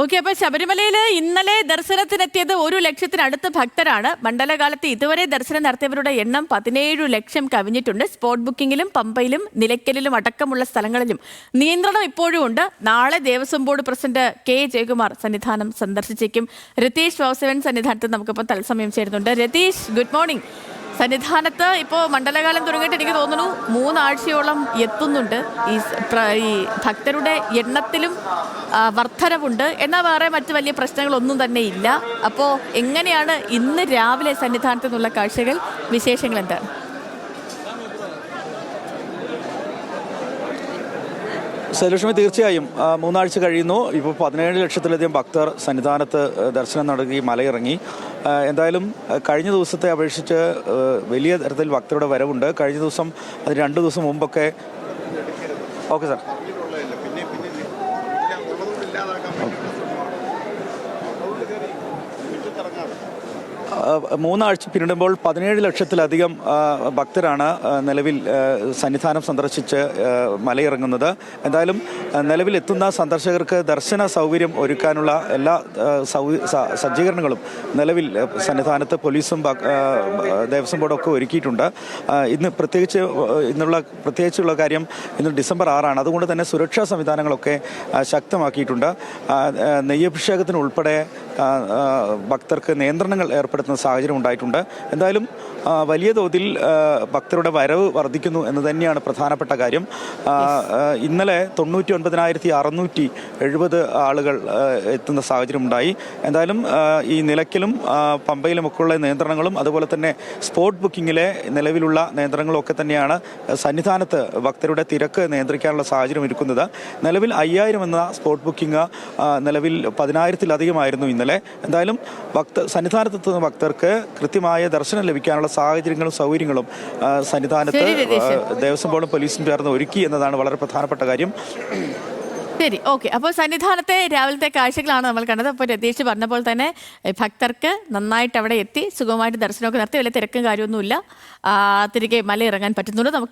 Okay അപ്പൊ ശബരിമലയിൽ ഇന്നലെ ദർശനത്തിനെത്തിയത് ഒരു ലക്ഷത്തിനടുത്ത് ഭക്തരാണ്. മണ്ഡലകാലത്ത് ഇതുവരെ ദർശനം നടത്തിയവരുടെ എണ്ണം പതിനേഴ് ലക്ഷം കവിഞ്ഞിട്ടുണ്ട്. സ്പോട്ട് ബുക്കിംഗിലും പമ്പയിലും നിലയ്ക്കലിലും അടക്കമുള്ള സ്ഥലങ്ങളിലും. നിയന്ത്രണം ഇപ്പോഴും ഉണ്ട്. നാളെ Devaswom board president K Jayakumar Sannidhanam സന്ദർശിച്ചേക്കും. Ratheesh Vasavan സന്നിധാനത്ത് നമുക്കിപ്പോൾ തത്സമയം ചേരുന്നുണ്ട്. Ratheesh good morning. സന്നിധാനത്ത് ഇപ്പോൾ മണ്ഡലകാലം തുടങ്ങിയിട്ട് എനിക്ക് തോന്നുന്നു മൂന്നാഴ്ചയോളം എത്തുന്നുണ്ട്. ഈ ഈ ഭക്തരുടെ എണ്ണത്തിലും വർധനവുണ്ട് എന്നാൽ വേറെ മറ്റ് വലിയ പ്രശ്നങ്ങളൊന്നും തന്നെ ഇല്ല. അപ്പോൾ എങ്ങനെയാണ് ഇന്ന് രാവിലെ സന്നിധാനത്തു നിന്നുള്ള കാഴ്ചകൾ? വിശേഷങ്ങൾ എന്താണ് സലക്ഷ്മി തീർച്ചയായും മൂന്നാഴ്ച കഴിയുന്നു. ഇപ്പോൾ പതിനേഴ് ലക്ഷത്തിലധികം ഭക്തർ സന്നിധാനത്ത് ദർശനം നടത്തി മലയിറങ്ങി. എന്തായാലും കഴിഞ്ഞ ദിവസത്തെ അപേക്ഷിച്ച് വലിയ തരത്തിൽ ഭക്തരുടെ വരവുണ്ട്. കഴിഞ്ഞ ദിവസം അത് രണ്ട് ദിവസം മുമ്പൊക്കെ ഓക്കെ സാർ. മൂന്നാഴ്ച പിന്നിടുമ്പോൾ പതിനേഴ് ലക്ഷത്തിലധികം ഭക്തരാണ് നിലവിൽ സന്നിധാനം സന്ദർശിച്ച് മലയിറങ്ങുന്നത്. എന്തായാലും നിലവിൽ എത്തുന്ന സന്ദർശകർക്ക് ദർശന സൗകര്യം ഒരുക്കാനുള്ള എല്ലാ സജ്ജീകരണങ്ങളും നിലവിൽ സന്നിധാനത്ത് പോലീസും ദേവസ്വം ബോർഡൊക്കെ ഒരുക്കിയിട്ടുണ്ട്. ഇന്ന് പ്രത്യേകിച്ച് ഇന്നുള്ള പ്രത്യേകിച്ചുള്ള കാര്യം ഇന്ന് ഡിസംബർ ആറാണ്. അതുകൊണ്ട് തന്നെ സുരക്ഷാ സംവിധാനങ്ങളൊക്കെ ശക്തമാക്കിയിട്ടുണ്ട്. നെയ്യഭിഷേകത്തിനുൾപ്പെടെ ഭക്തർക്ക് നിയന്ത്രണങ്ങൾ ഏർപ്പെടുത്തുന്ന സാഹചര്യം ഉണ്ടായിട്ടുണ്ട്. എന്തായാലും വലിയ തോതിൽ ഭക്തരുടെ വരവ് വർദ്ധിക്കുന്നു എന്ന് തന്നെയാണ് പ്രധാനപ്പെട്ട കാര്യം. ഇന്നലെ തൊണ്ണൂറ്റി ഒൻപതിനായിരത്തി അറുന്നൂറ്റി എഴുപത് ആളുകൾ എത്തുന്ന സാഹചര്യം ഉണ്ടായി എന്തായാലും ഈ നിലയ്ക്കലും ആ, പമ്പയിലും ഒക്കെയുള്ള നിയന്ത്രണങ്ങളും അതുപോലെ തന്നെ സ്പോട്ട് ബുക്കിങ്ങിലെ നിലവിലുള്ള നിയന്ത്രണങ്ങളും ഒക്കെ തന്നെയാണ് സന്നിധാനത്ത് ഭക്തരുടെ തിരക്ക് നിയന്ത്രിക്കാനുള്ള സാഹചര്യം ഒരുക്കുന്നത്. നിലവിൽ അയ്യായിരം എന്ന സ്പോട്ട് ബുക്കിംഗ് നിലവിൽ പതിനായിരത്തിലധികമായിരുന്നു ഇന്നലെ. എന്തായാലും ഭക്ത സന്നിധാനത്തെത്തുന്ന ഭക്തർക്ക് കൃത്യമായ ദർശനം ലഭിക്കാനുള്ള സാഹചര്യങ്ങളും സൗകര്യങ്ങളും സന്നിധാനത്ത്. ദേവസ്വം ബോർഡും പോലീസും ചേർന്ന് ഒരുക്കി എന്നതാണ് വളരെ പ്രധാനപ്പെട്ട കാര്യം. ശരി ഓക്കെ. അപ്പോൾ സന്നിധാനത്തെ രാവിലത്തെ കാഴ്ചകളാണ് നമ്മൾ കണ്ടത്. അപ്പോൾ രതീഷ് പറഞ്ഞ പോലെ തന്നെ ഭക്തർക്ക് നന്നായിട്ട് അവിടെ എത്തി സുഖമായിട്ട് ദർശനമൊക്കെ നടത്തി വലിയ തിരക്കും കാര്യമൊന്നുമില്ല. തിരികെ മല ഇറങ്ങാൻ പറ്റുന്നുണ്ട് നമുക്ക്